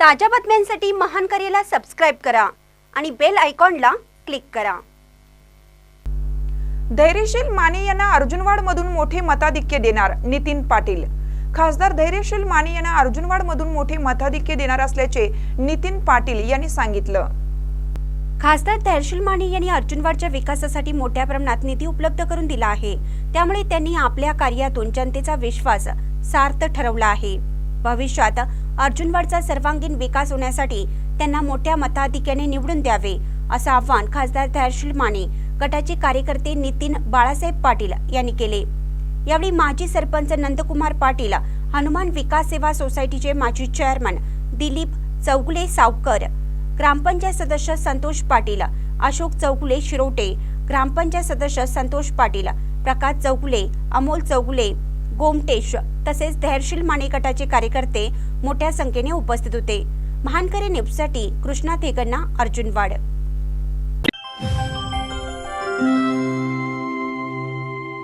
ताज्या बातम्यांसाठी महान करेला सबस्क्राईब करा आणि बेल आयकॉनला क्लिक करा. धैर्यशील माने यांना अर्जुनवाड मधून मोठे मताधिक्य देणार नितीन पाटील. खासदार धैर्यशील माने यांना अर्जुनवाड मधून मोठे मताधिक्य देणार असल्याचे नितीन पाटील यांनी सांगितलं. खासदार धैर्यशील माने यांनी अर्जुनवाडच्या विकासासाठी मोठ्या प्रमाणात निधी उपलब्ध करून दिला आहे. त्यामुळे त्यांनी आपल्या कार्यातून जनतेचा विश्वास सार्थ ठरवला आहे. भविष्यात अर्जुनवाडचा सर्वांगीण विकास होण्यासाठी त्यांना मोठ्या मताधिक्याने निवडून द्यावे असं आव्हान खासदार धैर्यशील माने गटाचे कार्यकर्ते नितीन बाळासाहेब पाटील यांनी केले. यावेळी माजी सरपंच नंदकुमार पाटील हनुमान विकास सेवा सोसायटीचे माजी चेअरमन दिलीप चौगुले सावकर ग्रामपंचायत सदस्य संतोष पाटील अशोक चौगुले शिरोटे ग्रामपंचायत सदस्य संतोष पाटील प्रकाश चौगुले अमोल चौगुले गोमटेश तसेच धैर्यशील माने गटाचे कार्यकर्ते मोठ्या संख्येने उपस्थित होते. महानकरी न्यूजसाठी कृष्णा थेगन्ना अर्जुनवाड